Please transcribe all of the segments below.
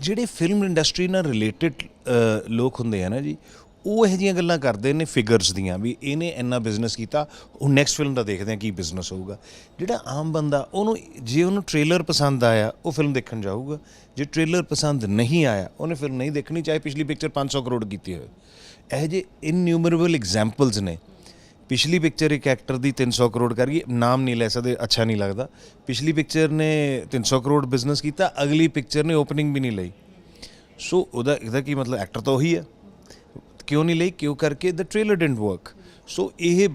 ਜਿਹੜੇ film industry ਨਾਲ related ਲੋਕ ਹੁੰਦੇ ਆ ਨਾ ਜੀ, ਉਹ ਇਹੋ ਜਿਹੀਆਂ ਗੱਲਾਂ ਕਰਦੇ ਨੇ ਫਿਗਰਸ ਦੀਆਂ ਵੀ ਇਹਨੇ ਇੰਨਾ ਬਿਜ਼ਨਸ ਕੀਤਾ ਉਹ ਨੈਕਸਟ ਫਿਲਮ ਦਾ ਦੇਖਦੇ ਆ ਕੀ ਬਿਜ਼ਨਸ ਹੋਊਗਾ। ਜਿਹੜਾ ਆਮ ਬੰਦਾ, ਉਹਨੂੰ ਜੇ ਉਹਨੂੰ ਟ੍ਰੇਲਰ ਪਸੰਦ ਆਇਆ, ਉਹ ਫਿਲਮ ਦੇਖਣ ਜਾਊਗਾ। ਜੇ ਟ੍ਰੇਲਰ ਪਸੰਦ ਨਹੀਂ ਆਇਆ, ਉਹਨੇ ਫਿਲਮ ਨਹੀਂ ਦੇਖਣੀ, ਚਾਹੇ ਪਿਛਲੀ ਪਿਕਚਰ 500 ਕਰੋੜ ਕੀਤੀ ਹੋਵੇ। ਇਹੋ ਜਿਹੇ ਇਨਨਿਊਮਰੇਬਲ ਐਗਜ਼ਾਮਪਲਸ ਨੇ। ਪਿਛਲੀ ਪਿਕਚਰ ਇੱਕ ਐਕਟਰ ਦੀ 300 ਕਰੋੜ ਕਰ ਗਈ, ਨਾਮ ਨਹੀਂ ਲੈ ਸਕਦੇ, ਅੱਛਾ ਨਹੀਂ ਲੱਗਦਾ। ਪਿਛਲੀ ਪਿਕਚਰ ਨੇ 300 ਕਰੋੜ ਬਿਜ਼ਨਸ ਕੀਤਾ, ਅਗਲੀ ਪਿਕਚਰ ਨੇ ਓਪਨਿੰਗ ਵੀ ਨਹੀਂ ਲਈ। ਸੋ ਉਹਦਾ ਇਹਦਾ ਕੀ ਮਤਲਬ ਐਕਟਰ ਤਾਂ ਉਹੀ ਹੈ। ਕਿਉਂ ਨਹੀਂ ਲਈ? ਕਿਉਂ ਕਰਕੇ? The trailer didn't work so ਇਹ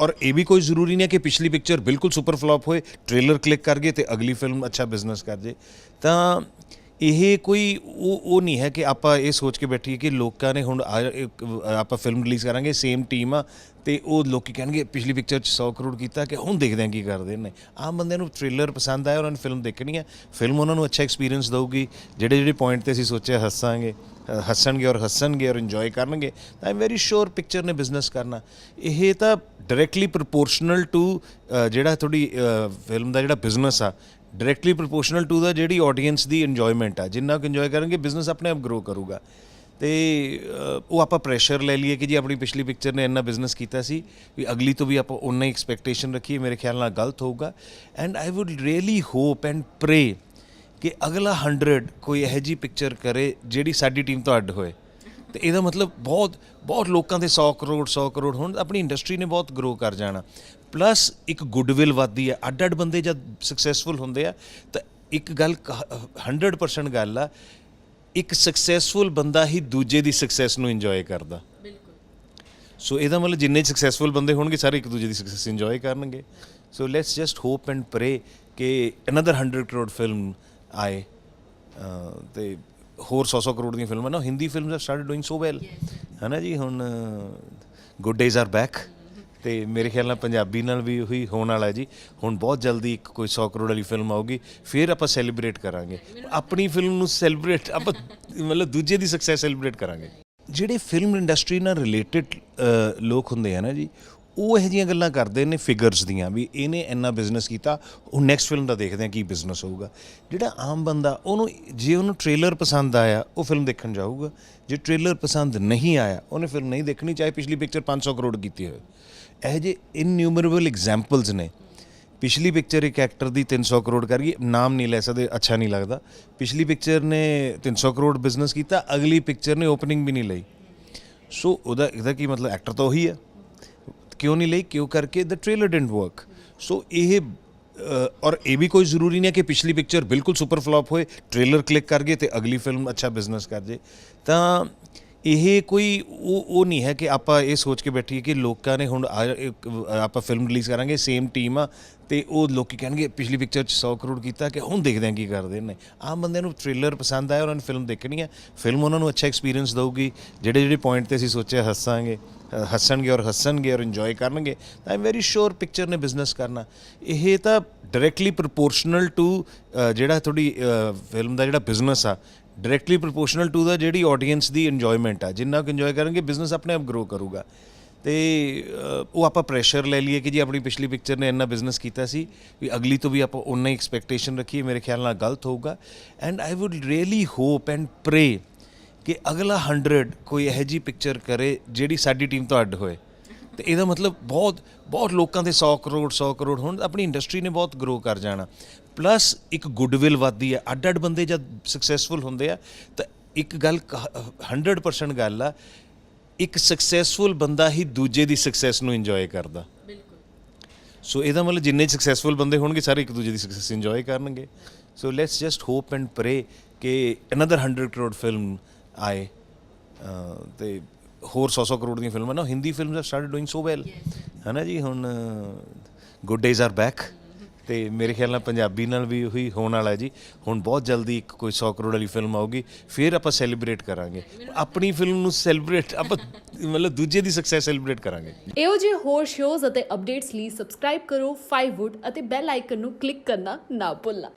ਔਰ ਇਹ ਵੀ ਕੋਈ ਜ਼ਰੂਰੀ ਨਹੀਂ ਹੈ ਕਿ ਪਿਛਲੀ ਪਿਕਚਰ ਬਿਲਕੁਲ ਸੁਪਰ ਫਲॉप ਹੋਏ ਟ੍ਰੇਲਰ ਕਲਿੱਕ ਕਰ ਗਏ ਤੇ ਅਗਲੀ ਫਿਲਮ ਅੱਛਾ ਬਿਜ਼ਨਸ ਕਰ ਜੇ। ਤਾਂ ਇਹ ਕੋਈ ਉਹ ਉਹ ਨਹੀਂ ਹੈ ਕਿ ਆਪਾਂ ਇਹ ਸੋਚ ਕੇ ਬੈਠੀਏ ਕਿ ਲੋਕਾਂ ਨੇ ਹੁਣ ਆ- ਇੱਕ, ਆਪਾਂ ਫਿਲਮ ਰਿਲੀਜ਼ ਕਰਾਂਗੇ ਸੇਮ ਟੀਮ ਆ ਤੇ ਉਹ ਲੋਕੀ ਕਹਿਣਗੇ ਪਿਛਲੀ ਪਿਕਚਰ 'ਚ 100 ਕਰੋੜ ਕੀਤਾ ਕਿ ਹੁਣ ਦੇਖਦੇ ਹਾਂ ਕੀ ਕਰਦੇ ਨੇ। ਆਮ ਬੰਦਿਆਂ ਨੂੰ ਟ੍ਰੇਲਰ ਪਸੰਦ ਆਇਆ ਉਹਨਾਂ ਨੇ ਫਿਲਮ ਦੇਖਣੀ ਹੈ ਫਿਲਮ ਉਹਨਾਂ ਨੂੰ ਅੱਛਾ ਐਕਸਪੀਰੀਅੰਸ ਦਊਗੀ। ਜਿਹੜੇ ਜਿਹੜੇ ਪੁਆਇੰਟ ਤੇ ਅਸੀਂ ਸੋਚਿਆ ਹੱਸਾਂਗੇ। ਹੱਸਣਗੇ ਔਰ ਹੱਸਣਗੇ ਔਰ ਇੰਜੋਏ ਕਰਨਗੇ, ਤਾਂ ਆਮ ਵੈਰੀ ਸ਼ੋਰ ਪਿਕਚਰ ਨੇ ਬਿਜ਼ਨਸ ਕਰਨਾ। ਇਹ ਤਾਂ ਡਾਇਰੈਕਟਲੀ ਪ੍ਰੋਪੋਰਸ਼ਨਲ ਟੂ ਜਿਹੜਾ ਤੁਹਾਡੀ ਫਿਲਮ ਦਾ ਜਿਹੜਾ ਬਿਜ਼ਨਸ ਆ ਡਾਇਰੈਕਟਲੀ ਪ੍ਰੋਪੋਰਸ਼ਨਲ ਟੂ ਦਾ ਜਿਹੜੀ ਆਡੀਅנס ਦੀ ਇੰਜੋਇਮੈਂਟ ਆ। ਜਿੰਨਾ ਕੁ ਇੰਜੋਏ ਕਰਨਗੇ ਬਿਜ਼ਨਸ ਆਪਣੇ ਆਪ ਗਰੋ ਕਰੂਗਾ। ਤੇ ਉਹ ਆਪਾਂ ਪ੍ਰੈਸ਼ਰ ਲੈ ਲਈਏ ਕਿ ਜੀ ਆਪਣੀ ਪਿਛਲੀ ਪਿਕਚਰ ਨੇ ਇੰਨਾ ਬਿਜ਼ਨਸ ਕੀਤਾ ਸੀ, ਵੀ ਅਗਲੀ ਤੋਂ ਵੀ ਆਪਾਂ ਉਨਾ ਹੀ ਐਕਸਪੈਕਟੇਸ਼ਨ ਰੱਖੀਏ, ਮੇਰੇ ਖਿਆਲ ਨਾਲ ਗਲਤ ਹੋਊਗਾ। And I would really hope and pray ਕਿ ਅਗਲਾ 100 ਕੋਈ ਇਹੋ ਜੀ ਪਿਕਚਰ ਕਰੇ ਜਿਹੜੀ ਸਾਡੀ ਟੀਮ ਤੋਂ ਅੱਡ ਹੋਏ। ਤੇ ਇਹਦਾ ਮਤਲਬ ਬਹੁਤ ਬਹੁਤ ਲੋਕਾਂ ਦੇ 100 ਕਰੋੜ 100 ਕਰੋੜ ਹੁਣ ਆਪਣੀ ਇੰਡਸਟਰੀ ਨੇ ਬਹੁਤ ਗਰੋ ਕਰ ਜਾਣਾ। ਪਲੱਸ ਇੱਕ ਗੁੱਡਵਿਲ ਵੱਧਦੀ ਹੈ। ਅੱਡ ਅੱਡ ਬੰਦੇ ਜਦ ਸਕਸੈਸਫੁਲ ਹੁੰਦੇ ਆ ਤਾਂ ਇੱਕ ਗੱਲ ਕ- 100% ਗੱਲ ਆ ਇੱਕ ਸਕਸੈਸਫੁਲ ਬੰਦਾ ਹੀ ਦੂਜੇ ਦੀ ਸਕਸੈਸ ਨੂੰ ਇੰਜੋਏ ਕਰਦਾ। ਸੋ ਇਹਦਾ ਮਤਲਬ ਜਿੰਨੇ ਸਕਸੈਸਫੁਲ ਬੰਦੇ ਹੋਣਗੇ ਸਾਰੇ ਇੱਕ ਦੂਜੇ ਦੀ ਸਕਸੈਸ ਇੰਜੋਏ ਕਰਨਗੇ। So let's just hope and pray ਕਿ ਅਨਦਰ 100 ਕਰੋੜ ਫਿਲਮ ਆਏ ਤੇ ਹੋਰ 100 ਕਰੋੜ ਦੀਆਂ ਫਿਲਮਾਂ ਨਾ Hindi films have started doing so well ਹੈ ਨਾ ਜੀ ਹੁਣ ਗੁੱਡ ਡੇਜ਼ ਆਰ ਬੈਕ ਤੇ ਮੇਰੇ ਖਿਆਲ ਨਾਲ ਪੰਜਾਬੀ ਨਾਲ ਵੀ ਉਹੀ ਹੋਣ ਵਾਲਾ ਜੀ। ਹੁਣ ਬਹੁਤ ਜਲਦੀ ਇੱਕ ਕੋਈ 100 ਕਰੋੜ ਵਾਲੀ ਫਿਲਮ ਆਊਗੀ ਫਿਰ ਆਪਾਂ ਸੈਲੀਬ੍ਰੇਟ ਕਰਾਂਗੇ। ਆਪਣੀ ਫਿਲਮ ਨੂੰ ਸੈਲੀਬ੍ਰੇਟ ਆਪਾਂ ਮਤਲਬ ਦੂਜੇ ਦੀ ਸਕਸੈਸ ਸੈਲੀਬ੍ਰੇਟ ਕਰਾਂਗੇ। ਜਿਹੜੇ ਫਿਲਮ ਇੰਡਸਟਰੀ ਨਾਲ ਰਿਲੇਟਡ ਲੋਕ ਹੁੰਦੇ ਆ ਨਾ ਜੀ ਉਹ ਇਹੋ ਜਿਹੀਆਂ ਗੱਲਾਂ ਕਰਦੇ ਨੇ ਫਿਗਰਸ ਦੀਆਂ ਵੀ ਇਹਨੇ ਇੰਨਾ ਬਿਜ਼ਨਸ ਕੀਤਾ ਉਹ ਨੈਕਸਟ ਫਿਲਮ ਦਾ ਦੇਖਦੇ ਆ ਕੀ ਬਿਜ਼ਨਸ ਹੋਊਗਾ। ਜਿਹੜਾ ਆਮ ਬੰਦਾ, ਉਹਨੂੰ ਜੇ ਉਹਨੂੰ ਟ੍ਰੇਲਰ ਪਸੰਦ ਆਇਆ, ਉਹ ਫਿਲਮ ਦੇਖਣ ਜਾਊਗਾ। ਜੇ ਟ੍ਰੇਲਰ ਪਸੰਦ ਨਹੀਂ ਆਇਆ, ਉਹਨੇ ਫਿਲਮ ਨਹੀਂ ਦੇਖਣੀ, ਚਾਹੇ ਪਿਛਲੀ ਪਿਕਚਰ 500 ਕਰੋੜ ਕੀਤੀ ਹੋਵੇ। ਇਹੋ ਜਿਹੇ ਇਨਨਿਊਮਰੇਬਲ ਐਗਜ਼ਾਮਪਲਸ ਨੇ। ਪਿਛਲੀ ਪਿਕਚਰ ਇੱਕ ਐਕਟਰ ਦੀ 300 ਕਰੋੜ ਕਰ ਗਈ, ਨਾਮ ਨਹੀਂ ਲੈ ਸਕਦੇ, ਅੱਛਾ ਨਹੀਂ ਲੱਗਦਾ। ਪਿਛਲੀ ਪਿਕਚਰ ਨੇ 300 ਕਰੋੜ ਬਿਜ਼ਨਸ ਕੀਤਾ, ਅਗਲੀ ਪਿਕਚਰ ਨੇ ਓਪਨਿੰਗ ਵੀ ਨਹੀਂ ਲਈ। ਸੋ ਉਹਦਾ ਇਹਦਾ ਕੀ ਮਤਲਬ ਐਕਟਰ ਤਾਂ ਉਹੀ ਹੈ। ਕਿਉਂ ਨਹੀਂ ਲਈ? ਕਿਉਂ ਕਰਕੇ? The trailer didn't work so ਇਹ ਔਰ ਇਹ ਵੀ ਕੋਈ ਜ਼ਰੂਰੀ ਨਹੀਂ ਹੈ ਕਿ ਪਿਛਲੀ ਪਿਕਚਰ ਬਿਲਕੁਲ ਸੁਪਰ ਫਲॉप ਹੋਏ ਟ੍ਰੇਲਰ ਕਲਿੱਕ ਕਰ ਗਏ ਤੇ ਅਗਲੀ ਫਿਲਮ ਅੱਛਾ ਬਿਜ਼ਨਸ ਕਰ ਜੇ। ਤਾਂ ਇਹ ਕੋਈ, ਉਹ ਉਹ ਨਹੀਂ ਹੈ ਕਿ ਆਪਾਂ ਇਹ ਸੋਚ ਕੇ ਬੈਠੀਏ ਕਿ ਲੋਕਾਂ ਨੇ ਹੁਣ ਆ- ਆਪਾਂ ਫਿਲਮ ਰਿਲੀਜ਼ ਕਰਾਂਗੇ ਸੇਮ ਟੀਮ ਆ, ਤੇ ਉਹ ਲੋਕੀ ਕਹਿਣਗੇ, ਪਿਛਲੀ ਪਿਕਚਰ 'ਚ 100 ਕਰੋੜ ਕੀਤਾ ਕਿ ਹੁਣ ਦੇਖਦੇ ਹਾਂ ਕੀ ਕਰਦੇ ਨੇ। ਆਮ ਬੰਦਿਆਂ ਨੂੰ ਟ੍ਰੇਲਰ ਪਸੰਦ ਆਇਆ, ਉਹਨਾਂ ਨੇ ਫਿਲਮ ਦੇਖਣੀ ਹੈ ਫਿਲਮ ਉਹਨਾਂ ਨੂੰ ਅੱਛਾ ਐਕਸਪੀਰੀਅੰਸ ਦਊਗੀ। ਜਿਹੜੇ ਜਿਹੜੇ ਪੁਆਇੰਟ ਤੇ ਅਸੀਂ ਸੋਚਿਆ, ਹੱਸਾਂਗੇ। ਹੱਸਣਗੇ ਔਰ ਹੱਸਣਗੇ ਔਰ ਇੰਜੋਏ ਕਰਨਗੇ, ਤਾਂ ਆਮ ਵੈਰੀ ਸ਼ੋਰ ਪਿਕਚਰ ਨੇ ਬਿਜ਼ਨਸ ਕਰਨਾ। ਇਹ ਤਾਂ ਡਾਇਰੈਕਟਲੀ ਪ੍ਰੋਪੋਰਸ਼ਨਲ ਟੂ ਜਿਹੜਾ ਤੁਹਾਡੀ ਫਿਲਮ ਦਾ ਜਿਹੜਾ ਬਿਜ਼ਨਸ ਆ ਡਾਇਰੈਕਟਲੀ ਪ੍ਰੋਪੋਰਸ਼ਨਲ ਟੂ ਦਾ ਜਿਹੜੀ ਆਡੀਅנס ਦੀ ਇੰਜੋਇਮੈਂਟ ਆ। ਜਿੰਨਾ ਕੁ ਇੰਜੋਏ ਕਰਨਗੇ ਬਿਜ਼ਨਸ ਆਪਣੇ ਆਪ ਗਰੋ ਕਰੂਗਾ। ਤੇ ਉਹ ਆਪਾਂ ਪ੍ਰੈਸ਼ਰ ਲੈ ਲਈਏ ਕਿ ਜੀ ਆਪਣੀ ਪਿਛਲੀ ਪਿਕਚਰ ਨੇ ਇੰਨਾ ਬਿਜ਼ਨਸ ਕੀਤਾ ਸੀ, ਵੀ ਅਗਲੀ ਤੋਂ ਵੀ ਆਪਾਂ ਉਨਾ ਹੀ ਐਕਸਪੈਕਟੇਸ਼ਨ ਰੱਖੀਏ, ਮੇਰੇ ਖਿਆਲ ਨਾਲ ਗਲਤ ਹੋਊਗਾ। And I would really hope and pray ਕਿ ਅਗਲਾ 100 ਕੋਈ ਇਹੋ ਜੀ ਪਿਕਚਰ ਕਰੇ ਜਿਹੜੀ ਸਾਡੀ ਟੀਮ ਤੋਂ ਅੱਡ ਹੋਏ। ਤੇ ਇਹਦਾ ਮਤਲਬ ਬਹੁਤ ਬਹੁਤ ਲੋਕਾਂ ਦੇ 100 ਕਰੋੜ 100 ਕਰੋੜ ਹੁਣ ਆਪਣੀ ਇੰਡਸਟਰੀ ਨੇ ਬਹੁਤ ਗਰੋ ਕਰ ਜਾਣਾ। ਪਲੱਸ ਇੱਕ ਗੁੱਡਵਿਲ ਵੱਧਦੀ ਹੈ। ਅੱਡ ਅੱਡ ਬੰਦੇ ਜਦ ਸਕਸੈਸਫੁਲ ਹੁੰਦੇ ਆ ਤਾਂ ਇੱਕ ਗੱਲ ਕ- 100% ਗੱਲ ਆ ਇੱਕ ਸਕਸੈਸਫੁਲ ਬੰਦਾ ਹੀ ਦੂਜੇ ਦੀ ਸਕਸੈਸ ਨੂੰ ਇੰਜੋਏ ਕਰਦਾ। ਸੋ ਇਹਦਾ ਮਤਲਬ ਜਿੰਨੇ ਸਕਸੈਸਫੁਲ ਬੰਦੇ ਹੋਣਗੇ ਸਾਰੇ ਇੱਕ ਦੂਜੇ ਦੀ ਸਕਸੈਸ ਇੰਜੋਏ ਕਰਨਗੇ। So let's just hope and pray ਕਿ ਅਨਦਰ 100 ਕਰੋੜ ਫਿਲਮ ਆਏ ਤੇ ਹੋਰ 100 ਕਰੋੜ ਦੀਆਂ ਫਿਲਮਾਂ ਨਾ Hindi films have started doing so well ਹੈ ਨਾ ਜੀ ਹੁਣ ਗੁੱਡ ਡੇਜ਼ ਆਰ ਬੈਕ ਤੇ ਮੇਰੇ ਖਿਆਲ ਨਾਲ ਪੰਜਾਬੀ ਨਾਲ ਵੀ ਉਹੀ ਹੋਣ ਵਾਲਾ ਹੈ ਜੀ। ਹੁਣ ਬਹੁਤ ਜਲਦੀ ਇੱਕ ਕੋਈ 100 ਕਰੋੜ ਵਾਲੀ ਫਿਲਮ ਆਊਗੀ ਫਿਰ ਆਪਾਂ ਸੈਲੀਬ੍ਰੇਟ ਕਰਾਂਗੇ। ਆਪਣੀ ਫਿਲਮ ਨੂੰ ਸੈਲੀਬ੍ਰੇਟ ਆਪਾਂ ਮਤਲਬ ਦੂਜੇ ਦੀ ਸਕਸੈਸ ਸੈਲੀਬ੍ਰੇਟ ਕਰਾਂਗੇ। ਇਹੋ ਜਿਹੇ ਹੋਰ ਸ਼ੋਜ਼ ਅਤੇ ਅਪਡੇਟਸ ਲਈ ਸਬਸਕ੍ਰਾਈਬ ਕਰੋ 5wood ਅਤੇ ਬੈਲ ਆਈਕਨ ਨੂੰ ਕਲਿੱਕ ਕਰਨਾ ਨਾ ਭੁੱਲਣਾ।